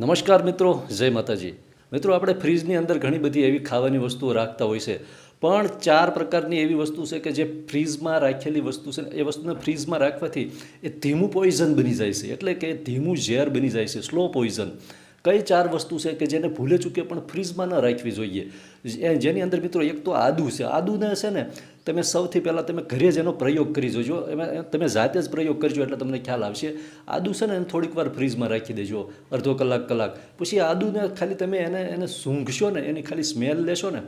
નમસ્કાર મિત્રો, જય માતાજી. મિત્રો, આપણે ફ્રીજની અંદર ઘણી બધી એવી ખાવાની વસ્તુઓ રાખતા હોય છે, પણ ચાર પ્રકારની એવી વસ્તુ છે કે જે ફ્રીજમાં રાખેલી વસ્તુ છે, એ વસ્તુને ફ્રીજમાં રાખવાથી એ ધીમું પોઈઝન બની જાય છે. એટલે કે ધીમું ઝેર બની જાય છે, સ્લો પોઈઝન. કઈ ચાર વસ્તુ છે કે જેને ભૂલે ચૂકે પણ ફ્રીજમાં ન રાખવી જોઈએ? જેની અંદર મિત્રો એક તો આદુ છે. આદુને છે ને તમે સૌથી પહેલાં તમે ઘરે જ એનો પ્રયોગ કરી જોજો. એમાં તમે જાતે જ પ્રયોગ કરજો એટલે તમને ખ્યાલ આવશે. આદુ છે ને એને થોડીક વાર ફ્રીજમાં રાખી દેજો. અડધો કલાક કલાક. પછી આદુને ખાલી તમે એને એને સૂંઘશો ને, એની ખાલી સ્મેલ લેશો ને,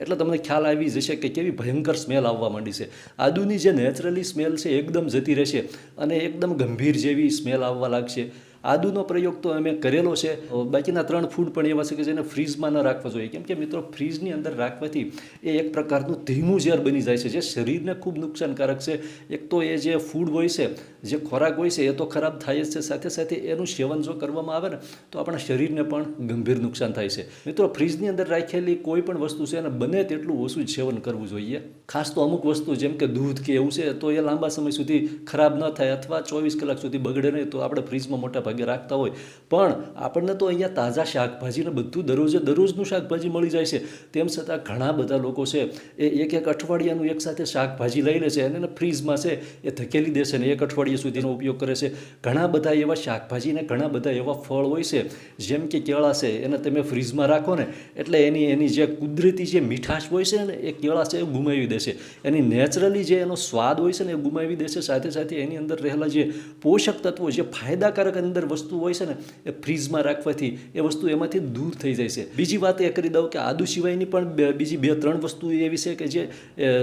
એટલે તમને ખ્યાલ આવી જશે કે કેવી ભયંકર સ્મેલ આવવા માંડી છે. આદુની જે નેચરલી સ્મેલ છે એકદમ જતી રહેશે અને એકદમ ગંભીર જેવી સ્મેલ આવવા લાગશે. આદુનો પ્રયોગ તો અમે કરેલો છે. બાકીના ત્રણ ફૂડ પણ એવા છે કે જેને ફ્રીઝમાં ન રાખવા જોઈએ. કેમ કે મિત્રો ફ્રીઝની અંદર રાખવાથી એ એક પ્રકારનું ધીમું ઝેર બની જાય છે, જે શરીરને ખૂબ નુકસાનકારક છે. એક તો એ જે ફૂડ હોય છે, જે ખોરાક હોય છે, એ તો ખરાબ થાય જ છે. સાથે સાથે એનું સેવન જો કરવામાં આવે ને, તો આપણા શરીરને પણ ગંભીર નુકસાન થાય છે. મિત્રો ફ્રીજની અંદર રાખેલી કોઈ પણ વસ્તુ છે, એને બને તેટલું ઓછું સેવન કરવું જોઈએ. ખાસ તો અમુક વસ્તુ, જેમ કે દૂધ કે એવું છે, તો એ લાંબા સમય સુધી ખરાબ ન થાય અથવા ચોવીસ કલાક સુધી બગડે નહીં, તો આપણે ફ્રીજમાં મોટા ભાગે રાખતા હોય. પણ આપણને તો અહીંયા તાજા શાકભાજીને બધું દરરોજે દરરોજનું શાકભાજી મળી જાય છે. તેમ છતાં ઘણા બધા લોકો છે, એ એક એક અઠવાડિયાનું એક સાથે શાકભાજી લઈ લે છે અને ફ્રીજમાં છે, એ ધકેલી દેશે ને એક અઠવાડિયા સુધીનો ઉપયોગ કરે છે. ઘણા બધા એવા શાકભાજી ને ઘણા બધા એવા ફળ હોય છે, જેમ કે કેળા છે, એને તમે ફ્રીજમાં રાખો ને, એટલે એની એની જે કુદરતી જે મીઠાશ હોય છે ને, એ કેળા છે એ ગુમાવી દેશે એની નેચરલી જે એનો સ્વાદ હોય છે ને, એ ગુમાવી દેશે સાથે સાથે એની અંદર રહેલા જે પોષક તત્વો, જે ફાયદાકારક અંદર વસ્તુ હોય છે ને, એ ફ્રીજમાં રાખવાથી એ વસ્તુ એમાંથી દૂર થઈ જાય છે. બીજી વાત એ કરી દઉં કે આદુ સિવાયની પણ બીજી બે, ત્રણ વસ્તુ એવી છે કે જે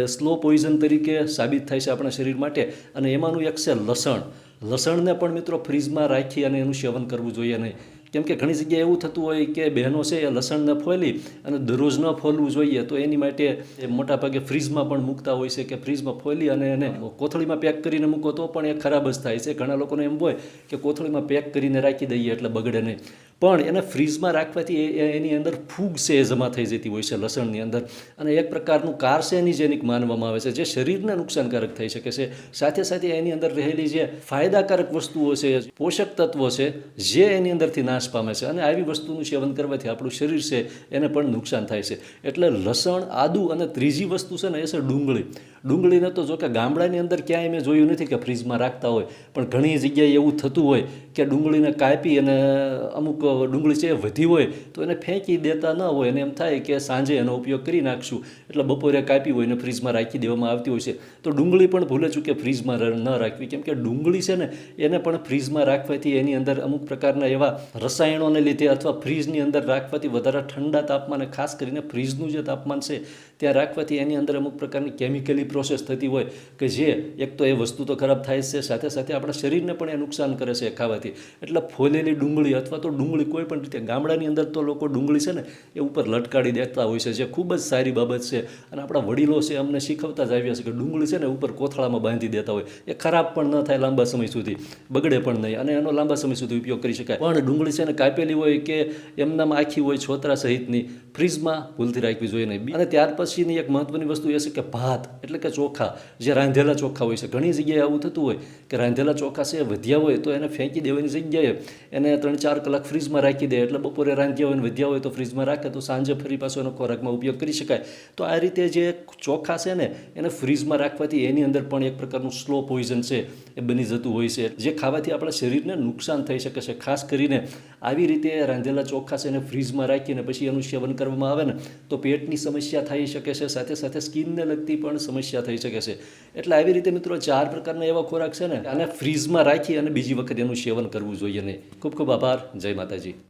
સ્લો પોઈઝન તરીકે સાબિત થાય છે આપણા શરીર માટે અને એમાંનું એક છે લસણ. લસણને પણ મિત્રો ફ્રીજમાં રાખી અને એનું સેવન કરવું જોઈએ નહીં. કેમ કે ઘણી જગ્યાએ એવું થતું હોય કે બહેનો છે એ લસણને ફોલી અને દરરોજ ન ફોલવું જોઈએ, તો એની માટે એ મોટાભાગે ફ્રીજમાં પણ મૂકતા હોય છે કે ફ્રીજમાં ફોલી અને એને કોથળીમાં પેક કરીને મૂકો તો પણ એ ખરાબ જ થાય છે. ઘણા લોકોને એમ હોય કે કોથળીમાં પેક કરીને રાખી દઈએ એટલે બગડે નહીં. પણ એને ફ્રીઝમાં રાખવાથી એની અંદર ફૂગ છે જમા થઈ જતી હોય છે લસણની અંદર. અને એક પ્રકારનું કાર્સેનિજેનિક માનવામાં આવે છે, જે શરીરને નુકસાનકારક થઈ શકે છે. સાથે સાથે એની અંદર રહેલી જે ફાયદાકારક વસ્તુઓ છે, પોષક તત્વો છે, જે એની અંદરથી નાશ પામે છે. અને આવી વસ્તુનું સેવન કરવાથી આપણું શરીર છે એને પણ નુકસાન થાય છે. એટલે લસણ, આદુ અને ત્રીજી વસ્તુ છે ને એ છે ડુંગળી. ડુંગળીને તો જો કે ગામડાની અંદર ક્યાંય મેં જોયું નથી કે ફ્રીજમાં રાખતા હોય. પણ ઘણી જગ્યાએ એવું થતું હોય કે ડુંગળીને કાપી અને અમુક ડુંગળી છે એ વધી હોય, તો એને ફેંકી દેતા ન હોય અને એમ થાય કે સાંજે એનો ઉપયોગ કરી નાખશું. એટલે બપોરે કાપી હોય અને ફ્રીજમાં રાખી દેવામાં આવતી હોય છે. તો ડુંગળી પણ ભૂલે ચૂકે ફ્રીજમાં ર- ન રાખવી. કેમ કે ડુંગળી છે ને, એને પણ ફ્રીજમાં રાખવાથી એની અંદર અમુક પ્રકારના એવા રસાયણોને લીધે અથવા ફ્રીજની અંદર રાખવાથી વધારે ઠંડા તાપમાને, ખાસ કરીને ફ્રીજનું જે તાપમાન છે, ત્યાં રાખવાથી એની અંદર અમુક પ્રકારની કેમિકલી પ્રોસેસ થતી હોય કે જે એક તો એ વસ્તુ તો ખરાબ થાય છે, સાથે સાથે આપણા શરીરને પણ એ નુકસાન કરે છે ખાવાથી. એટલે ફોલેલી ડુંગળી અથવા તો ડુંગળી કોઈ પણ રીતે, ગામડાની અંદર તો લોકો ડુંગળી છે ને, એ ઉપર લટકાડી દેતા હોય છે, જે ખૂબ જ સારી બાબત છે. અને આપણા વડીલો છે અમને શીખવતા જ આવ્યા છે કે ડુંગળી છે ને ઉપર કોથળામાં બાંધી દેતા હોય. એ ખરાબ પણ ન થાય લાંબા સમય સુધી, બગડે પણ નહીં. અને એનો લાંબા સમય સુધી ઉપયોગ કરી શકાય. પણ ડુંગળી છે ને કાપેલી હોય કે એમનામાં આખી હોય છોતરા સહિતની, ફ્રીજમાં ભૂલથી રાખવી જોઈએ નહીં. અને ત્યાર પછીની એક મહત્વની વસ્તુ એ છે કે ભાત, એટલે કે ચોખા, જે રાંધેલા ચોખા હોય છે. ઘણી જગ્યાએ આવું થતું હોય કે રાંધેલા ચોખા છે, વધ્યા હોય તો એને ફેંકી દેવાની જગ્યાએ એને ત્રણ ચાર કલાક ફ્રીજમાં રાખી દે એટલે બપોરે રાંધ્યા હોય ને વધ્યા હોય તો ફ્રીજમાં રાખે તો સાંજે ફરી પાછો એનો ખોરાકમાં ઉપયોગ કરી શકાય. તો આ રીતે જે ચોખા છે ને, એને ફ્રીજમાં રાખવાથી એની અંદર પણ એક પ્રકારનું સ્લો પોઈઝન છે એ બની જતું હોય છે. જે ખાવાથી આપણા શરીરને નુકસાન થઈ શકે છે. ખાસ કરીને આવી રીતે રાંધેલા ચોખા છે એને ફ્રીજમાં રાખીને પછી એનું સેવન કરવામાં આવે ને, તો પેટની સમસ્યા થઈ શકે છે. સાથે સાથે સ્કિનને લગતી પણ સમસ્યા થઈ શકે છે. એટલે આવી રીતે મિત્રો ચાર પ્રકારના એવા ખોરાક છે ને, આને ફ્રીજમાં રાખી અને બીજી વખત એનું સેવન કરવું જોઈએ નહીં. ખૂબ ખૂબ આભાર. જય માતાજી